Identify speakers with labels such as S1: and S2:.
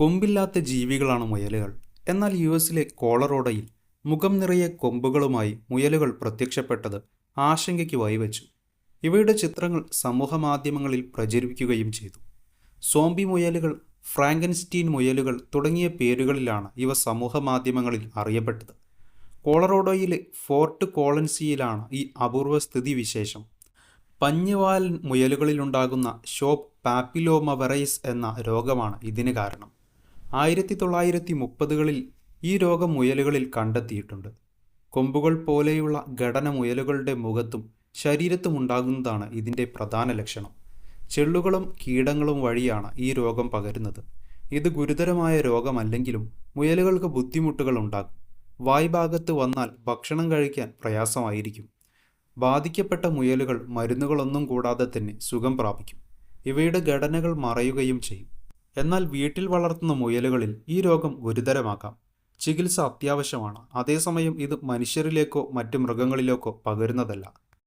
S1: കൊമ്പില്ലാത്ത ജീവികളാണ് മുയലുകൾ. എന്നാൽ യു എസിലെ കോളറോഡയിൽ മുഖം നിറയെ കൊമ്പുകളുമായി മുയലുകൾ പ്രത്യക്ഷപ്പെട്ടത് ആശങ്കയ്ക്ക് വഴിവെച്ചു. ഇവയുടെ ചിത്രങ്ങൾ സമൂഹമാധ്യമങ്ങളിൽ പ്രചരിപ്പിക്കുകയും ചെയ്തു. സോംബി മുയലുകൾ ഫ്രാങ്കൻസ്റ്റീൻ മുയലുകൾ തുടങ്ങിയ പേരുകളിലാണ് ഇവ സമൂഹമാധ്യമങ്ങളിൽ അറിയപ്പെട്ടത്. കോളറോഡോയിലെ ഫോർട്ട് കോളൻസിയിലാണ് ഈ അപൂർവ സ്ഥിതി വിശേഷം പഞ്ഞിവാൽ മുയലുകളിലുണ്ടാകുന്ന ഷോപ്പ് പാപ്പിലോമ വെറൈസ് എന്ന രോഗമാണ് ഇതിന് കാരണം. ആയിരത്തി തൊള്ളായിരത്തി മുപ്പതുകളിൽ ഈ രോഗം മുയലുകളിൽ കണ്ടെത്തിയിട്ടുണ്ട്. കൊമ്പുകൾ പോലെയുള്ള ഘടന മുയലുകളുടെ മുഖത്തും ശരീരത്തും ഉണ്ടാകുന്നതാണ് ഇതിന്റെ പ്രധാന ലക്ഷണം. ചെള്ളുകളും കീടങ്ങളും വഴിയാണ് ഈ രോഗം പകരുന്നത്. ഇത് ഗുരുതരമായ രോഗമല്ലെങ്കിലും മുയലുകൾക്ക് ബുദ്ധിമുട്ടുകൾ ഉണ്ടാകും വായ്ഭാഗത്ത് വന്നാൽ ഭക്ഷണം കഴിക്കാൻ പ്രയാസമായിരിക്കും. ബാധിക്കപ്പെട്ട മുയലുകൾ മരുന്നുകളൊന്നും കൂടാതെ തന്നെ സുഖം പ്രാപിക്കും. ഇവയുടെ ഘടനകൾ മറയുകയും ചെയ്യും. എന്നാൽ വീട്ടിൽ വളർത്തുന്ന മുയലുകളിൽ ഈ രോഗം ഗുരുതരമാക്കാം. ചികിത്സ അത്യാവശ്യമാണ്. അതേസമയം ഇത് മനുഷ്യരിലേക്കോ മറ്റു മൃഗങ്ങളിലേക്കോ പകരുന്നതല്ല.